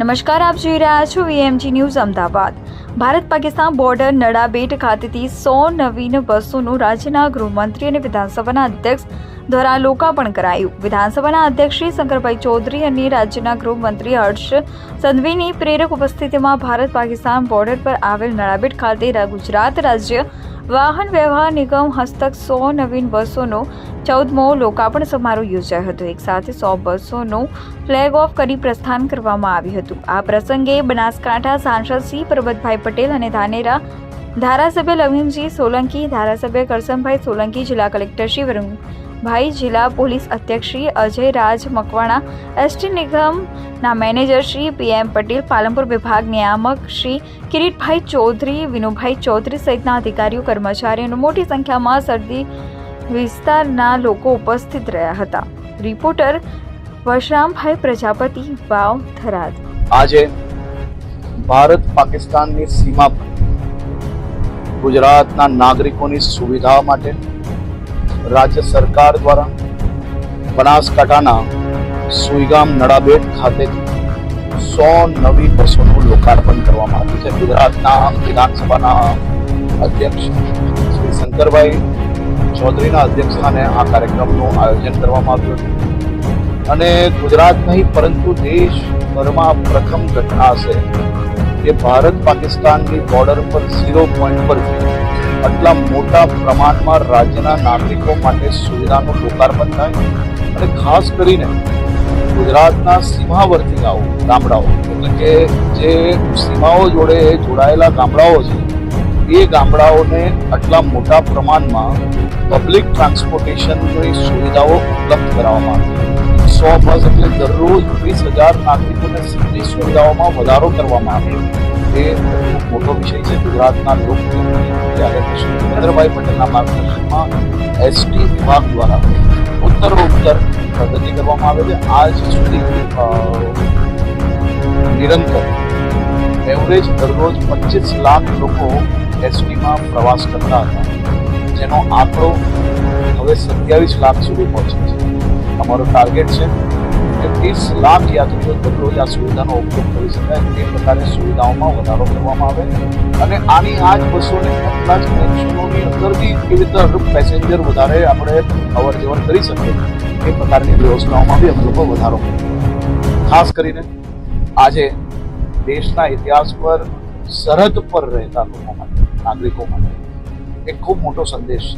નમસ્કાર, આપ જોઈ રહ્યા છો V M G news Ahmedabad. Bharat Pakistan border Nadabet ખાતેથી સો નવીન બસોનું રાજ્યના ગૃહમંત્રી અને વિધાનસભાના અધ્યક્ષ દ્વારા લોકાર્પણ કરાયું. વિધાનસભાના અધ્યક્ષ શ્રી શંકરભાઈ ચૌધરી અને રાજ્યના ગૃહમંત્રી હર્ષ સંઘવીની પ્રેરક ઉપસ્થિતિમાં ભારત પાકિસ્તાન બોર્ડર પર આવેલ નડાબેટ ખાતે ગુજરાત રાજ્ય વાહન વ્યવહાર નિગમ હસ્તક સો નવીન બસોનો ચૌદમો લોકાર્પણ સમારોહ યોજાયો હતો. એકસાથે સો બસોનું ફ્લેગ ઓફ કરી પ્રસ્થાન કરવામાં આવ્યું હતું. આ પ્રસંગે બનાસકાંઠા સાંસદ શ્રી પરબતભાઈ પટેલ અને ધાનેરા ધારાસભ્ય લવિંગજી સોલંકી, ધારાસભ્ય કરસમભાઈ સોલંકી, જિલ્લા કલેક્ટર શ્રી વરુણભાઈ જિલ્લા પોલીસ અધ્યક્ષ શ્રી અજય રાજ મકવાણા, એસટી નિગમના manager Shri P M Patel, Palanpur વિભાગ નિયામક શ્રી કિરીટભાઈ ચૌધરી, વિનુભાઈ ચૌધરી સહિતના અધિકારીઓ કર્મચારીઓ મોટી સંખ્યામાં સરદી વિસ્તારના લોકો ઉપસ્થિત રહ્યા હતા. રિપોર્ટર વશરામભાઈ પ્રજાપતિ, વાવ થરાદ. આજે ભારત પાકિસ્તાનની સીમા પર ગુજરાતના નાગરિકોની સુવિધા માટે રાજ્ય સરકાર દ્વારા બનાસકાંઠાના સુઈગામ નડાબેટ ખાતે સો નવી બસોનું લોકાર્પણ કરવામાં આવ્યું છે. ગુજરાતના વિધાનસભાના અધ્યક્ષ શ્રી શંકરભાઈ ચૌધરીના અધ્યક્ષસ્થાને આ કાર્યક્રમનું આયોજન કરવામાં આવ્યું હતું. અને ગુજરાત નહીં, પરંતુ દેશભરમાં પ્રથમ ઘટના છે કે ભારત પાકિસ્તાનની બોર્ડર પર ઝીરો પોઈન્ટ પર આટલા મોટા પ્રમાણમાં રાજ્યના નાગરિકો માટે સુવિધાનું લોકાર્પણ થાય અને ખાસ કરીને ગુજરાતના સીમાવર્તી ગામો ગામડાઓ, એટલે કે જે સીમાઓ જોડે જોડાયેલા ગામડાઓ છે, એ ગામડાઓને આટલા મોટા પ્રમાણમાં પબ્લિક ટ્રાન્સપોર્ટેશનની સુવિધાઓ ઉપલબ્ધ કરાવવામાં આવી. સો બસ એટલે દરરોજ વીસ હજાર નાગરિકોને સીધી સુવિધાઓમાં વધારો કરવામાં આવ્યો એ મોટો વિષય છે ગુજરાતના લોકપ્રિય શ્રી નરેન્દ્રભાઈ પટેલના માર્ગદર્શનમાં એસટી વિભાગ દ્વારા ઉત્તર ઉત્તર પ્રગતિ કરવામાં આવે છે. આજ સુધી નિરંતર એવરેજ દરરોજ પચીસ લાખ લોકો એસટીમાં પ્રવાસ કરતા હતા, જેનો આંકડો હવે સત્યાવીસ લાખ સુધી પહોંચે છે. અમારો ટાર્ગેટ છે કે ત્રીસ લાખ યાત્રીઓ દરરોજ આ સુવિધાનો ઉપયોગ કરી શકાય. તે પ્રકારે સુવિધાઓમાં વધારો કરવામાં આવે અને આની આ જ બસોને આટલા જ ટેન્શનોની અંદરથી કેવી રીતે પેસેન્જર વધારે આપણે અવર જવર કરી શકીએ? એ પ્રકારની વ્યવસ્થાઓમાં બી અમે લોકો વધારો ખાસ કરીને આજે દેશના ઇતિહાસ પર, સરહદ પર રહેતા લોકો માટે, નાગરિકો માટે એક ખૂબ મોટો સંદેશ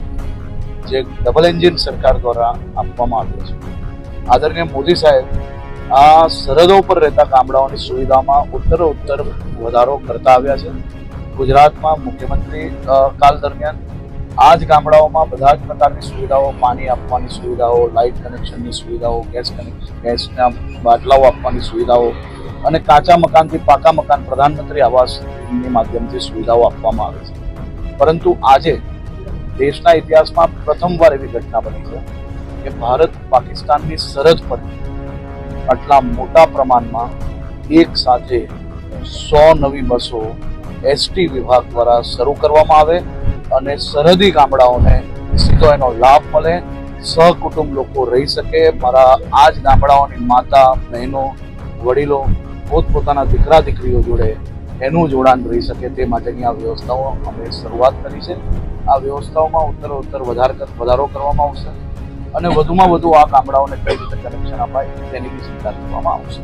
જે ડબલ એન્જિન સરકાર દ્વારા આપવામાં આવ્યો છે. આદરણીય મોદી સાહેબ, આ સરહદો ઉપર રહેતા ગામડાઓની સુવિધામાં ઉત્તર ઉત્તર વધારો કરતા આવ્યા છે. ગુજરાતમાં મુખ્યમંત્રી કાલ દરમિયાન આ જ ગામડાઓમાં બધા જ પ્રકારની સુવિધાઓ, પાણી આપવાની સુવિધાઓ, લાઇટ કનેક્શનની સુવિધાઓ, ગેસ કનેક્શન ગેસના બાટલાઓ આપવાની સુવિધાઓ અને કાચા મકાનથી પાકા મકાન પ્રધાનમંત્રી આવાસની માધ્યમથી સુવિધાઓ આપવામાં આવે છે. પરંતુ આજે દેશના ઇતિહાસમાં પ્રથમવાર એવી ઘટના બની છે. કે ભારત પાકિસ્તાનની સરહદ પર આટલા મોટા પ્રમાણમાં એક સાથે સો નવી બસો એસટી વિભાગ દ્વારા શરૂ કરવામાં આવે અને સરહદી ગામડાઓને સીધો એનો લાભ મળે, સહકુટુંબ લોકો રહી શકે. મારા આ જ ગામડાઓની માતા, બહેનો, વડીલો પોતપોતાના દીકરા, દીકરીઓ જોડે એનું જોડાણ રહી શકે તે માટેની આ વ્યવસ્થાઓ અમે શરૂઆત કરી છે. આ વ્યવસ્થાઓમાં ઉત્તરોત્તર ઉત્તર વધાર વધારો કરવામાં આવશે. અને વધુમાં વધુ આ ગામડાઓને કઈ રીતે કનેક્શન અપાય તેની બી ચિંતા કરવામાં આવશે.